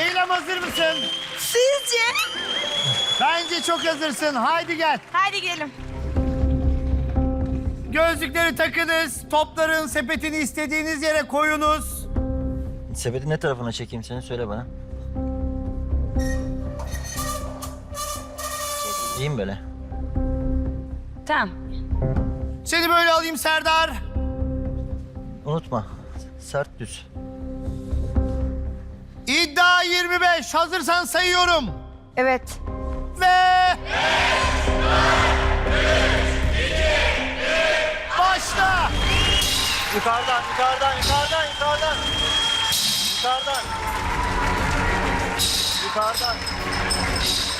Eylem hazır mısın? Sizce? Bence çok hazırsın. Haydi gel. Hadi gidelim. Gözlükleri takınız. Topların sepetini istediğiniz yere koyunuz. Sepeti ne tarafına çekeyim seni söyle bana. İyiyim böyle. Tamam. Seni böyle alayım Serdar. Unutma. Sert düz. İddia 25. Hazırsan sayıyorum. Evet. Ve... Başla. Yukarıdan, yukarıdan, yukarıdan, yukarıdan. Yukarıdan. Yukarıdan.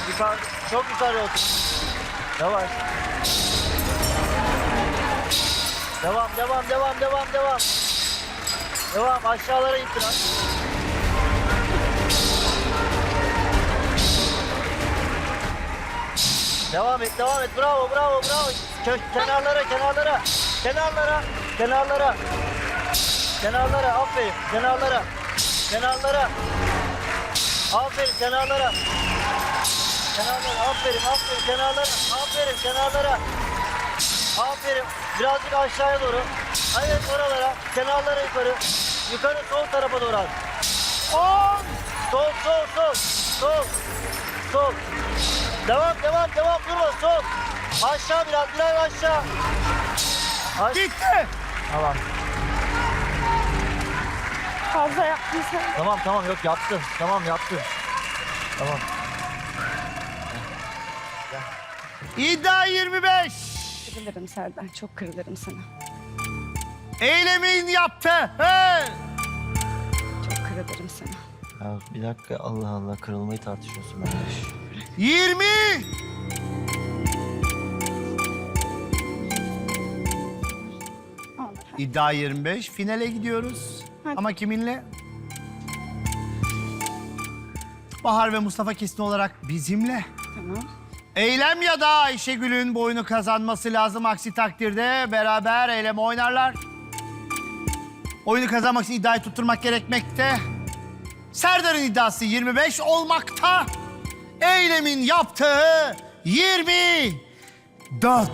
Yukarı, çok yukarı olsun. Yavaş. Devam, devam, devam, devam, devam. Devam, aşağılara git Devam et, devam et. Bravo, bravo, bravo. Kö- kenarlara, kenarlara. Kenarlara, kenarlara. Kenarlara, aferin. Kenarlara. Kenarlara. Aferin, kenarlara. Kenarlara, aferin, aferin. Kenarlara, aferin, kenarlara. Aferin. Birazcık aşağıya doğru. Evet, oralara. Kenarlara yukarı. Yukarı sol tarafa doğru at. 10. Sol, sol, sol. Sol. Sol. Devam, devam, devam. Durma, sol. Aşağı biraz, biraz aşağı. Aş- Bitti. Tamam. Fazla yaptın sen. Tamam, tamam. Yok yaptın. Tamam, yaptın. Tamam. İddia 25. Kırılırım Serdar. Çok kırılırım sana. Eylemin yaptı. He. Çok kırılırım sana. Ya bir dakika. Allah Allah. Kırılmayı tartışıyorsun ben. 20. Olur. İddia 25. Finale gidiyoruz. Hadi. Ama kiminle? Bahar ve Mustafa kesin olarak bizimle. Tamam. Eylem ya da Ayşegül'ün bu oyunu kazanması lazım. Aksi takdirde beraber Eylem oynarlar. Oyunu kazanmak için iddiayı tutturmak gerekmekte. Serdar'ın iddiası 25 olmakta. Eylem'in yaptığı 24.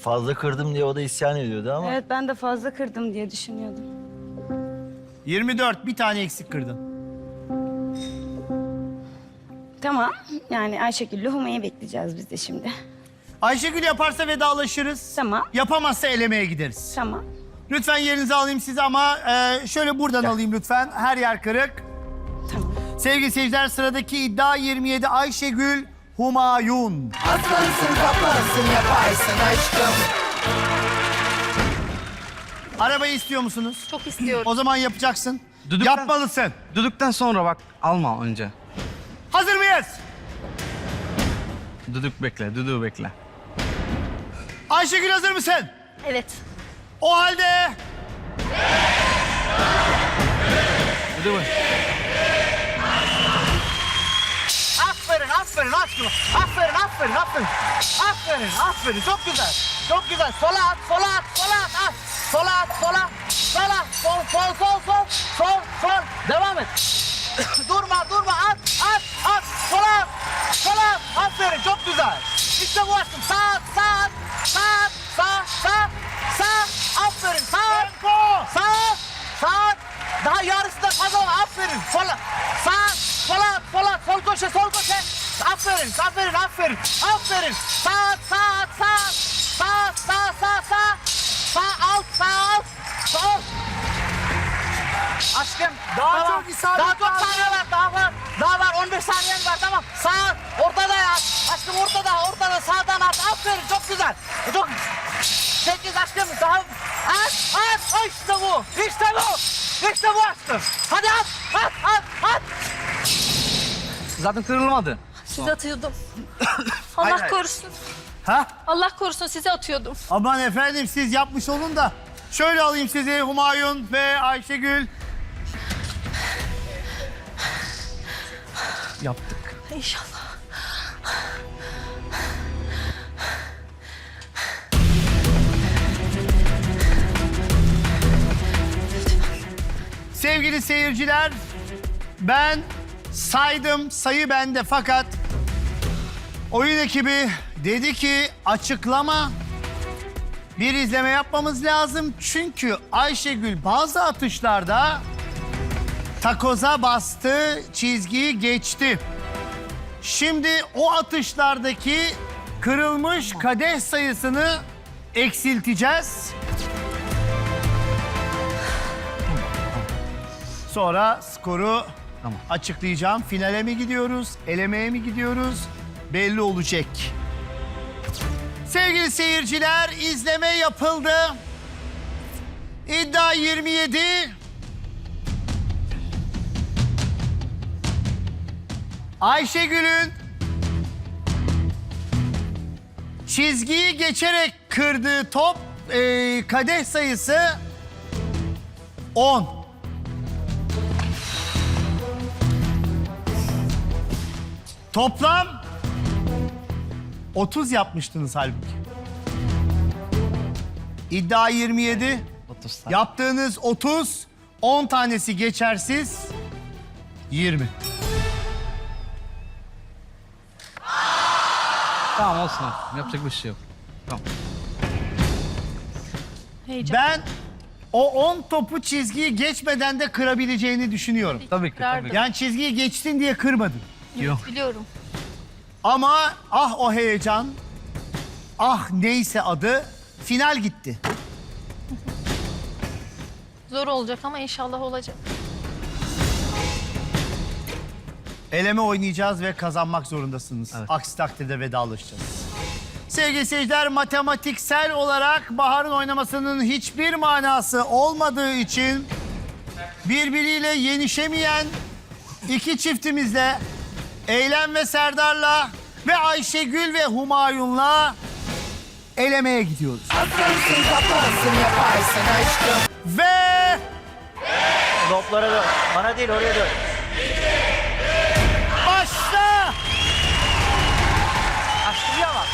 Fazla kırdım diye o da isyan ediyordu ama. Evet ben de fazla kırdım diye düşünüyordum. 24 bir tane eksik kırdın. Tamam. Yani Ayşegül'le Humay'ı bekleyeceğiz biz de şimdi. Ayşegül yaparsa vedalaşırız. Tamam. Yapamazsa elemeye gideriz. Tamam. Lütfen yerinizi alayım sizi ama e, şöyle buradan alayım lütfen. Her yer kırık. Tamam. Sevgili seyirciler sıradaki iddia 27 Ayşegül Humayun. Aslansın kaplansın yaparsın aşkım Arabayı istiyor musunuz? Çok istiyorum. O zaman yapacaksın. Düdükten- Yapmalısın. Düdükten sonra bak alma önce. Hazır mıyız? Düdük bekle, düdüğü bekle. Ayşegül hazır mısın? Evet. O halde Düdüğü bek- Aferin, aferin aşkım. Aferin, aferin, aferin. Aferin, aferin. Çok güzel. Çok güzel. Sola at, sola at, sola at. at. Sola at, sola. Sola. Sol, sol, sol, sol. Sol, sol. Devam et. durma, durma. At, at, at. Sola at. Sola at. Aferin, çok güzel. İşte bu aşkım. Sağ at. Sağ Aferin, sağ tempo. Sağ, sağ. Daha yarısı da kazan. Aferin. Sola, sağ, sola, sola, sol köşe, sol köşe. Aferin, aferin, aferin. Aferin. Sağ, sağ, sağ. Sağ, sağ, sağ, sağ. Sağ alt, sağ alt. Sol. Aşkım. Daha tamam. çok isabet Daha çok saniye var, daha var. Daha var, 15 saniyen var, tamam. Sağ, ortada ya. Aşkım ortada, ortada, sağdan at. Aferin, çok güzel. Çok Sekiz aşkım daha at at işte bu işte bu işte bu aşkım hadi at at at at Zaten kırılmadı. Size atıyordum. Hayır, Allah hayır. korusun. Ha? Allah korusun size atıyordum. Aman efendim siz yapmış olun da. Şöyle alayım sizi Humayun ve Ayşegül. Yaptık. İnşallah. Sevgili seyirciler, ben saydım, sayı bende fakat oyun ekibi dedi ki açıklama bir izleme yapmamız lazım. Çünkü Ayşegül bazı atışlarda takoza bastı, çizgiyi geçti. Şimdi o atışlardaki kırılmış kadeh sayısını eksilteceğiz. Sonra skoru Tamam. açıklayacağım. Finale mi gidiyoruz, elemeye mi gidiyoruz belli olacak. Sevgili seyirciler izleme yapıldı. İddia 27. Ayşegül'ün çizgiyi geçerek kırdığı top e, kadeh sayısı 10. Toplam 30 yapmıştınız halbuki. İddia 27. 30 tane. Yaptığınız 30, 10 tanesi geçersiz. 20. Tamam olsun. Yapacak bir şey yok. Tamam. Heyecan. Ben o 10 topu çizgiyi geçmeden de kırabileceğini düşünüyorum. Tabii ki. Tabii ki. Yani çizgiyi geçtin diye kırmadın. Yok. Biliyorum. Ama ah o heyecan, ah neyse adı final gitti. Zor olacak ama inşallah olacak. Eleme oynayacağız ve kazanmak zorundasınız. Evet. Aksi takdirde vedalaşacağız. Sevgili seyirciler matematiksel olarak Bahar'ın oynamasının hiçbir manası olmadığı için birbiriyle yenişemeyen iki çiftimizle Eylem ve Serdar'la ve Ayşegül ve Humayun'la elemeye gidiyoruz. Aslansın kaplansın yaparsın aşkım Ve Toplara dön. Bana değil oraya dön. başla! Aşkım bak.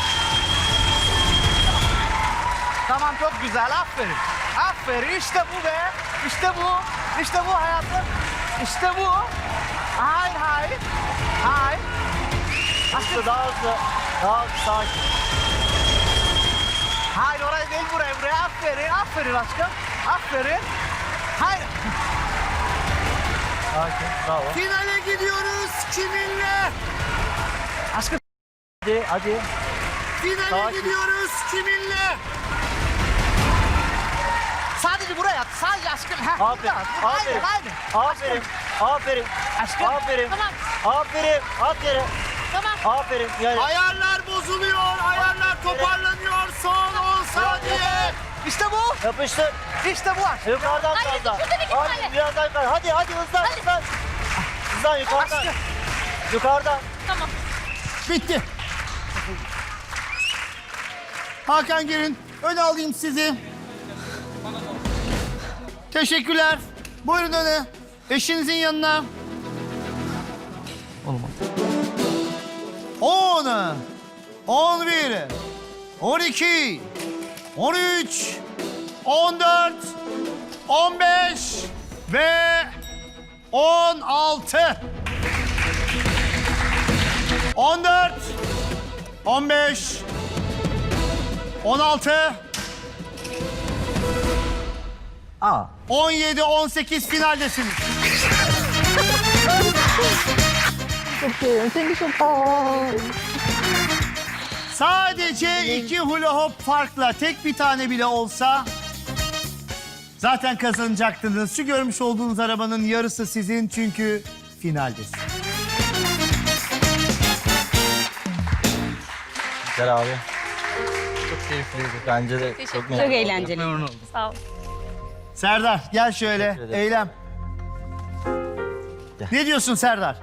Tamam çok güzel aferin. Aferin işte bu be. İşte bu. İşte bu hayatım. İşte bu. Hayır hayır. Hayır. Hızlı daha hızlı. Daha hızlı sakin. Hayır oraya değil buraya buraya. Aferin aferin aşkım. Aferin. Hayır. Sakin. Bravo. Finale gidiyoruz kiminle? Aşkım. Hadi hadi. Finale Sakin. gidiyoruz kiminle? Sadece buraya at. Sadece aşkım. Heh, Aferin. burada at. Aferin. haydi. Aferin. Aferin. Aşkım. Aferin. Tamam. Aferin. Aferin. Tamam. Aferin. Yani Ayarlar bozuluyor, ayarlar toparlanıyor. Son 10 saniye. İşte bu. yapıştır. İşte bu aşkım. Yukarıdan biraz daha. şurada bir iki Hadi biraz daha yukarı. Hadi hadi hızlan hızlan. Hızlan yukarıdan. Aşkım. Yukarıdan. Tamam. Bitti. Hakan gelin, öne alayım sizi. Teşekkürler. Buyurun öne. Eşinizin yanına. Olmaz. 10, 11, 12, 13, 14, 15 ve 16. 14, 15, 16, Aa. 17, 18 finaldesiniz. Sadece iki hula hop farkla tek bir tane bile olsa zaten kazanacaktınız. Şu görmüş olduğunuz arabanın yarısı sizin çünkü finaldesiniz. Güzel abi. Çok keyifliydi. Bence de Teşekkür çok Çok memnun eğlenceli. Memnun oldum. Sağ ol. Serdar gel şöyle. Eylem. Gel. Ne diyorsun Serdar?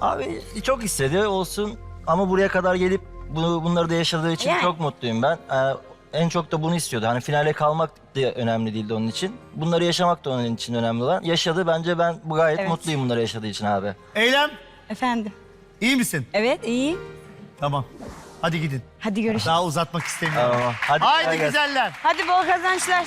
Abi çok istedi olsun ama buraya kadar gelip bunu, bunları da yaşadığı için Yani. çok mutluyum ben. Ee, en çok da bunu istiyordu. Hani finale kalmak da önemli değildi onun için. Bunları yaşamak da onun için önemli olan. Yaşadı bence ben bu gayet Evet. mutluyum bunları yaşadığı için abi. Eylem Efendim. iyi misin? Evet iyi. Tamam. Hadi gidin. Hadi görüşürüz. Daha uzatmak istemiyorum. Tamam. Hadi, Haydi kolay gelsin. güzeller. Hadi bol kazançlar.